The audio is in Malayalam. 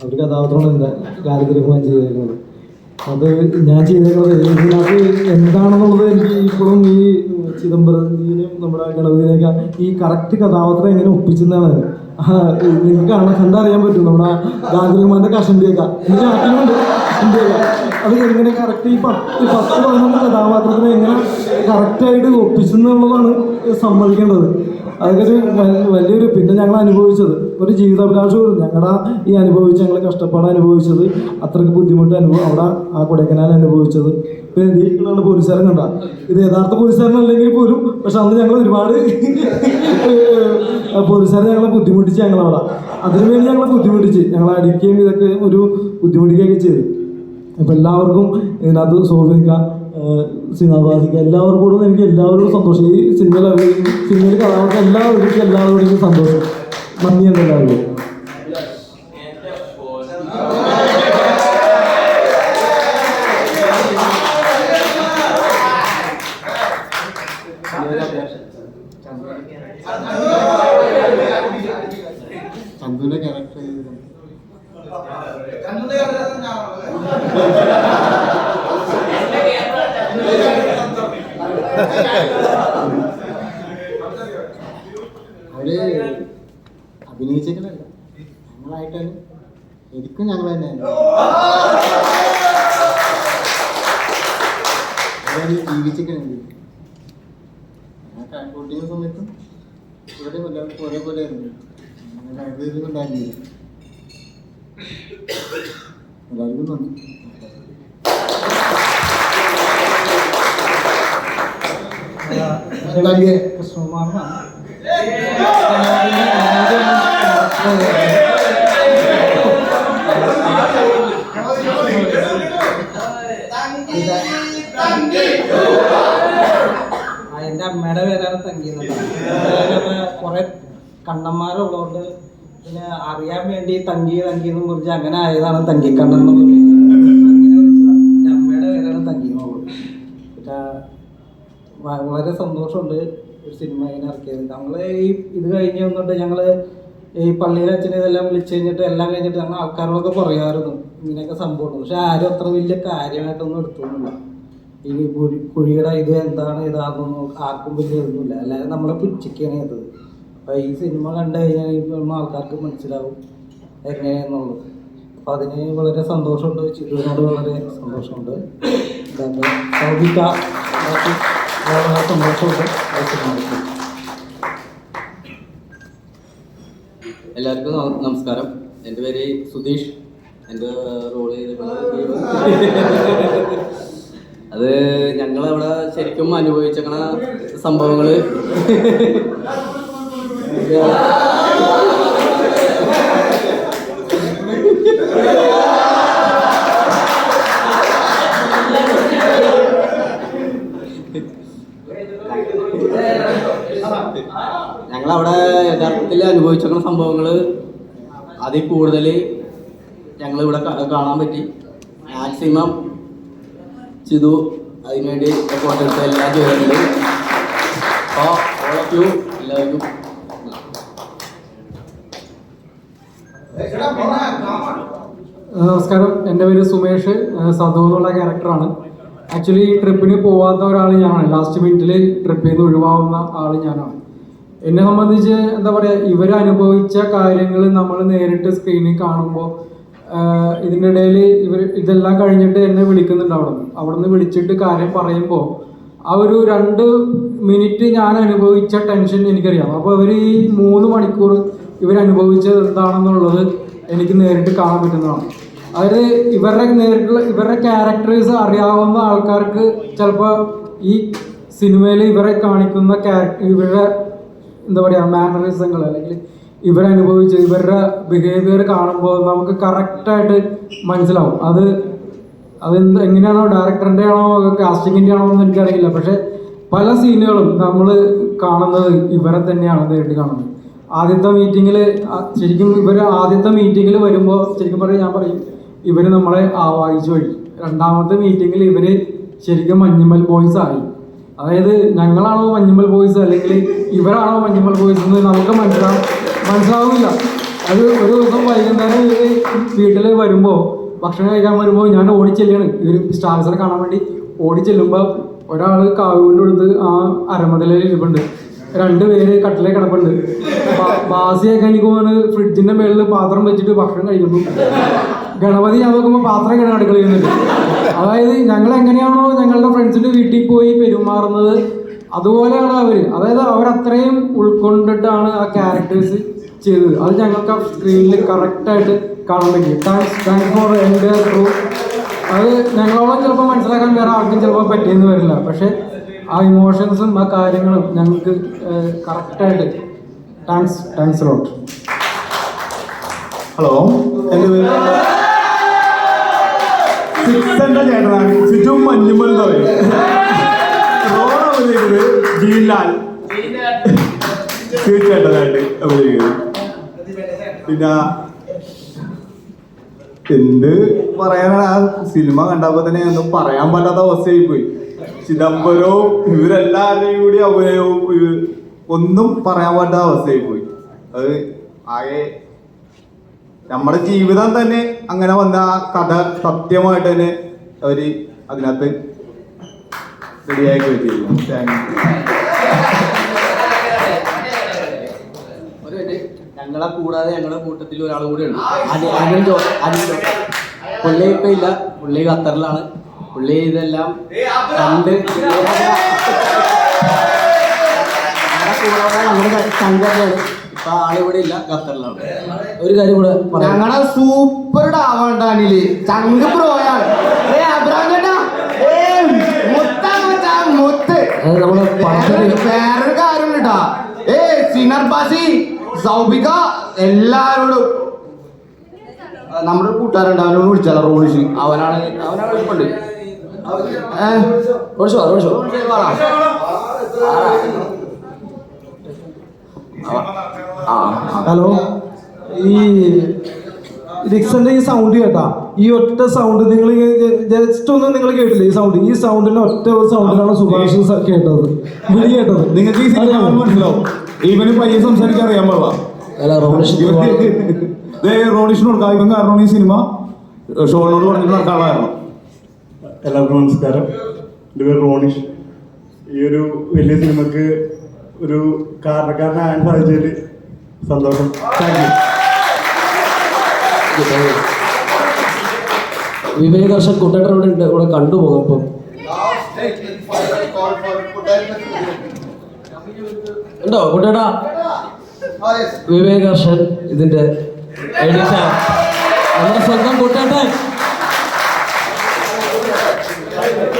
അവർ കഥാപാത്രങ്ങൾ എന്താ ഗാലിഗ്രഹമാൻ ചെയ്തേക്കുന്നത് അത് ഞാൻ ചെയ്തേക്കുന്നത് ഇതിനകത്ത് എന്താണെന്നുള്ളത് എനിക്ക് ഇപ്പോഴും ഈ ചിദംബരത്തിനും നമ്മുടെ ഗണപതിനെയൊക്കെ ഈ കറക്റ്റ് കഥാപാത്രം എങ്ങനെ ഒപ്പിച്ചെന്നാണ് നിങ്ങൾക്ക് കാണാൻ കണ്ടറിയാൻ പറ്റും. നമ്മുടെ ആക്കിയുണ്ട് കഷണ്ടിയൊക്കെ അത് എങ്ങനെ കറക്റ്റ് ഈ പത്ത് പത്ത് പതിനൊന്ന് കഥാപാത്രത്തിനെ എങ്ങനെ കറക്റ്റായിട്ട് ഒപ്പിച്ചെന്നുള്ളതാണ് സമ്മതിക്കേണ്ടത്. വ- വലിയൊരു പിന്നെ ഞങ്ങൾ അനുഭവിച്ചത്. ഒരു ജീവിതാഭിലാഷവും ഞങ്ങളുടെ ഈ അനുഭവിച്ച് ഞങ്ങൾ കഷ്ടപ്പാട് അനുഭവിച്ചത്. അത്രയ്ക്ക് ബുദ്ധിമുട്ട് അനുഭവം അവിടെ ആ കൊടൈക്കനാൽ അനുഭവിച്ചത്. പിന്നെ ഇതിലുള്ള പോലീസുകാരൻ കണ്ട. ഇത് യഥാർത്ഥ പോലീസുകാരനല്ലെങ്കിൽ പോലും പക്ഷെ അന്ന് ഞങ്ങൾ ഒരുപാട് പോലീസുകാരെ ഞങ്ങളെ ബുദ്ധിമുട്ടിച്ച് ഞങ്ങളവിടെ. അതിനുവേണ്ടി ഞങ്ങളെ ബുദ്ധിമുട്ടിച്ച്. ഞങ്ങളെ അടിക്കുകയും ഇതൊക്കെ ഒരു ബുദ്ധിമുട്ടിക്കുകയൊക്കെ ചെയ്തു. അപ്പം എല്ലാവർക്കും ഇതിനകത്ത് സോഫിക്ക സിനിമാവാസിക്ക എല്ലാവർക്കും എനിക്ക് എല്ലാവരോടും സന്തോഷം. ഈ സിനിമയിൽ അഭിനയിക്കുന്ന സിനിമയിൽ കഥാപാത്രം എല്ലാവർക്കും എല്ലാവരോടും എനിക്ക് സന്തോഷം. നന്ദി ഉണ്ട് എല്ലാവരും ചന്തുവിന്റെ ക്യാരക്ടർ ചെയ്തിട്ടുണ്ട് അവർ അഭിനയിച്ചിട്ടില്ല ഞങ്ങളായിട്ടാണ് എനിക്കും ഞങ്ങൾ തന്നെയാണ് അവരത് ജീവിച്ചേക്കണുണ്ട് ഞാൻ ഷൂട്ടിങ് സമയത്തും ഇവിടെ എല്ലാവർക്കും ഒരേപോലെ ആയിരുന്നു ഇതൊന്നും ഉണ്ടായിരുന്നില്ല എല്ലാവർക്കും നന്ദി. കൃഷ്ണകുമാറിനാണ് ആ, എന്റെ അമ്മയുടെ പേരാണ് തങ്കി കുറെ കണ്ണന്മാരുള്ളതുകൊണ്ട് പിന്നെ അറിയാൻ വേണ്ടി തങ്കി തങ്കി എന്ന് കുറിച്ച് അങ്ങനെ ആയതാണ് തങ്കിക്കണ്ണൻ എന്ന് പറയുന്നത്. വളരെ സന്തോഷമുണ്ട് ഒരു സിനിമ ഇങ്ങനെ ഇറക്കിയത്. നമ്മൾ ഈ ഇത് കഴിഞ്ഞ് വന്നിട്ട് ഞങ്ങൾ ഈ പള്ളിയിലെ അച്ഛനെ ഇതെല്ലാം വിളിച്ചു കഴിഞ്ഞിട്ട് എല്ലാം കഴിഞ്ഞിട്ട് ഞങ്ങൾ ആൾക്കാരോടൊക്കെ പറയാമായിരുന്നു ഇങ്ങനെയൊക്കെ സംഭവമുണ്ട്. പക്ഷെ ആരും അത്ര വലിയ കാര്യമായിട്ടൊന്നും എടുത്തൊന്നുമില്ല. ഈ കുഴി കുഴിയുടെ ഇത് എന്താണ് ഇതാണെന്നൊന്നും ആർക്കും വലിയ ഇതൊന്നുമില്ല. അല്ലാതെ നമ്മളെ പുച്ഛിക്കാണ് ചെയ്തത്. അപ്പോൾ ഈ സിനിമ കണ്ടു കഴിഞ്ഞാൽ ഇപ്പം ആൾക്കാർക്ക് മനസ്സിലാവും എങ്ങനെയാണെന്നുള്ളത് അപ്പൊ അതിന് വളരെ സന്തോഷമുണ്ട്. ചിതുവിനോട് വളരെ സന്തോഷമുണ്ട്. സൗബിക്ക എല്ലാവർക്കും നമസ്കാരം. എന്റെ പേര് സുധീഷ്. എന്റെ റോൾ അത് ഞങ്ങളവിടെ ശരിക്കും അനുഭവിച്ചേക്കണ സംഭവങ്ങൾ അനുഭവിച്ചേക്കണ സംഭവങ്ങൾ അതിൽ കൂടുതൽ ഞങ്ങളിവിടെ കാണാൻ പറ്റി. മാക്സിമം ചിതു അതിനുവേണ്ടി എഫോർട്ട് എടുത്ത് എല്ലാം ചെയ്യുന്നുണ്ട് അപ്പോൾ എല്ലാവർക്കും നമസ്കാരം. എന്റെ പേര് സുമേഷ്. സദു എന്നുള്ള ക്യാരക്ടറാണ് ആക്ച്വലി ഈ ട്രിപ്പിന് പോവാത്ത ഒരാൾ ഞാനാണ്. ലാസ്റ്റ് മിനിറ്റിൽ ട്രിപ്പിൽ നിന്ന് ഒഴിവാവുന്ന ആൾ ഞാനാണ്. എന്നെ സംബന്ധിച്ച് എന്താ പറയുക ഇവർ അനുഭവിച്ച കാര്യങ്ങൾ നമ്മൾ നേരിട്ട് സ്ക്രീനിൽ കാണുമ്പോൾ ഇതിന്റെ ഇടയിൽ ഇവർ ഇതെല്ലാം കഴിഞ്ഞിട്ട് എന്നെ വിളിക്കുന്നുണ്ട് അവിടെ നിന്ന് അവിടെ നിന്ന് വിളിച്ചിട്ട് കാര്യം പറയുമ്പോൾ ആ ഒരു രണ്ട് മിനിറ്റ് ഞാൻ അനുഭവിച്ച ടെൻഷൻ എനിക്കറിയാം. അപ്പോൾ ഇവർ ഈ മൂന്ന് മണിക്കൂർ ഇവർ അനുഭവിച്ചത് എന്താണെന്നുള്ളത് എനിക്ക് നേരിട്ട് കാണാൻ പറ്റുന്നതാണ്. അതായത് ഇവരുടെ നേരിട്ടുള്ള ഇവരുടെ ക്യാരക്ടേഴ്സ് അറിയാവുന്ന ആൾക്കാർക്ക് ചിലപ്പോൾ ഈ സിനിമയിൽ ഇവരെ കാണിക്കുന്ന ക്യാരക്ടർ ഇവരുടെ എന്താ പറയുക മാനറിസങ്ങൾ അല്ലെങ്കിൽ ഇവരനുഭവിച്ച് ഇവരുടെ ബിഹേവിയർ കാണുമ്പോൾ നമുക്ക് കറക്റ്റായിട്ട് മനസ്സിലാവും. അത് അതെന്ത് എങ്ങനെയാണോ ഡയറക്ടറിന്റെ ആണോ കാസ്റ്റിങ്ങിന്റെ ആണോ എന്ന് എനിക്കറിയില്ല. പക്ഷെ പല സീനുകളും നമ്മൾ കാണുന്നത് ഇവരെ തന്നെയാണ് നേരിട്ട് കാണുന്നത്. ആദ്യത്തെ മീറ്റിങ്ങിൽ ശരിക്കും ഇവർ ആദ്യത്തെ മീറ്റിങ്ങിൽ വരുമ്പോൾ ശരിക്കും പറയും ഞാൻ പറയും ഇവർ നമ്മളെ ആവാഹിച്ചു വഴി. രണ്ടാമത്തെ മീറ്റിങ്ങിൽ ഇവർ ശരിക്കും മഞ്ഞുമൽ ബോയ്സ് ആയി. അതായത് ഞങ്ങളാണോ മഞ്ഞുമൽ ബോയ്സ് അല്ലെങ്കിൽ ഇവരാണോ മഞ്ഞുമൽ ബോയ്സ് എന്ന് നമുക്ക് മനസ്സിലാവും മനസ്സിലാവില്ല. അത് ഒരു ദിവസം വൈകുന്നേരം ഇവർ വീട്ടിൽ വരുമ്പോൾ ഭക്ഷണം കഴിക്കാൻ വരുമ്പോൾ ഞാൻ ഓടിച്ചെല്ലാണ് ഇവർ സ്റ്റാർസിനെ കാണാൻ വേണ്ടി ഓടിച്ചെല്ലുമ്പോൾ ഒരാൾ കാവുകൊണ്ട് കൊടുത്ത് ആ അരമതലയിൽ ഇരിപ്പുണ്ട്. രണ്ടുപേര് കട്ടിലെ കിടപ്പുണ്ട്. ബാസിയൊക്കെ എനിക്ക് പോകുന്നത് ഫ്രിഡ്ജിന്റെ മേളിൽ പാത്രം വെച്ചിട്ട് ഭക്ഷണം കഴിക്കുന്നു. ഗണപതി ഞാൻ നോക്കുമ്പോൾ പാത്രം കിടക്കുന്നുണ്ട് അതായത് ഞങ്ങൾ എങ്ങനെയാണോ ഞങ്ങളുടെ ഫ്രണ്ട്സിന്റെ വീട്ടിൽ പോയി പെരുമാറുന്നത് അതുപോലെയാണ് അവർ. അതായത് അവരത്രയും ഉൾക്കൊണ്ടിട്ടാണ് ആ ക്യാരക്ടേഴ്സ് ചെയ്തത്. അത് ഞങ്ങൾക്ക് ആ സ്ക്രീനിൽ കറക്റ്റായിട്ട് കാണാൻ പറ്റി. താങ്ക്സ് താങ്ക്സ് ഫോർ എന്റെ ത്രൂ അത് ഞങ്ങളോളം ചിലപ്പോൾ മനസ്സിലാക്കാൻ വേറെ ആർക്കും ചിലപ്പോൾ പറ്റിയെന്ന് വരില്ല. പക്ഷേ ആ ഇമോഷൻസും ആ കാര്യങ്ങളും ഞങ്ങൾക്ക് കറക്റ്റായിട്ട് താങ്ക്സ് താങ്ക്സ് ലോട്ട് ഹലോ എന്റെ പേര് സിക്സന്റെ ചേട്ടനാണ് സിറ്റും മഞ്ഞുമ്മൽ എന്ന് പറയും റോഡ് അഭിനയിക്കുന്നത് പിന്നെ എന്ത് പറയാനാണ്? ആ സിനിമ കണ്ടപ്പോ തന്നെ ഒന്നും പറയാൻ പറ്റാത്ത അവസ്ഥയായി പോയി ചിദംബരവും ഇവരെല്ലാവരുടെയും കൂടി അഭിനയവും ഒന്നും പറയാൻ പറ്റാത്ത അവസ്ഥയായി പോയി അത് ആകെ നമ്മുടെ ജീവിതം തന്നെ അങ്ങനെ വന്ന ആ കഥ സത്യമായിട്ട് തന്നെ അവർ അതിനകത്ത് റെഡിയാക്കി വെച്ചിരിക്കുന്നു. ഞങ്ങളെ കൂടാതെ ഞങ്ങളുടെ കൂട്ടത്തിൽ ഒരാൾ കൂടെ ഉണ്ട്. അനി അനിൽ ജോ അനിൽ ജോ പുള്ളി ഇപ്പൊ ഇല്ല. പുള്ളി ഖത്തറിലാണ്. പുള്ളി ഇതെല്ലാം കണ്ട് ഞങ്ങളുടെ കൂടാതെ ഞങ്ങളുടെ ഇപ്പൊ ആളിവിടെ ഇല്ല ഖത്തറിലാണ്. ഒരു കാര്യം കൂടെ ഞങ്ങളെ സൂപ്പർ ഡാവാണ്ടാനിൽ ചങ്ക് പ്രോയാണ് ഏ നമ്മൾ വേറൊരു സിനർ പാസി സൗബിക എല്ലാരോടും. നമ്മുടെ കൂട്ടുകാരുണ്ട് അവനോട് വിളിച്ചാലോ റോണിഷ്. അവനാണ് അവനാണ് എളുപ്പമുണ്ട് ഹലോ ഈ റിക്സന്റെ ഈ സൗണ്ട് കേട്ടാ. ഈ ഒറ്റ സൗണ്ട് നിങ്ങൾ ജസ്റ്റ് ഒന്ന് നിങ്ങൾ കേട്ടില്ല ഈ സൗണ്ട് ഈ സൗണ്ടിന്റെ ഒറ്റ സൗണ്ടിലാണ് സുഭാഷ് കേട്ടത്. വിളി കേട്ടത്. നിങ്ങൾക്ക് ഈ സിനിമ മനസ്സിലാവും. ഇവന് പയ്യെ സംസാരിക്കാൻ അറിയാൻ പാടില്ല. അല്ല കാരണം ഈ സിനിമ ഷോളിനോട് പറഞ്ഞിട്ട് നടക്കാനുള്ള എല്ലാവർക്കും നമസ്കാരം. എന്റെ പേര് റോണിഷ്. ഈ ഒരു വലിയ സിനിമക്ക് ഒരു കാരണക്കാരനാകാൻ സാധിച്ചതിൽ സന്തോഷം. താങ്ക് യു വിവേക് ഹർഷൻ കുട്ടേട്ടൻ ഇവിടെ കണ്ടുപോകും ഇപ്പം. ഉണ്ടോ കുട്ടേട്ടാ? വിവേക് ഇതിന്റെ ഇതിന്റെ എഡിറ്റർ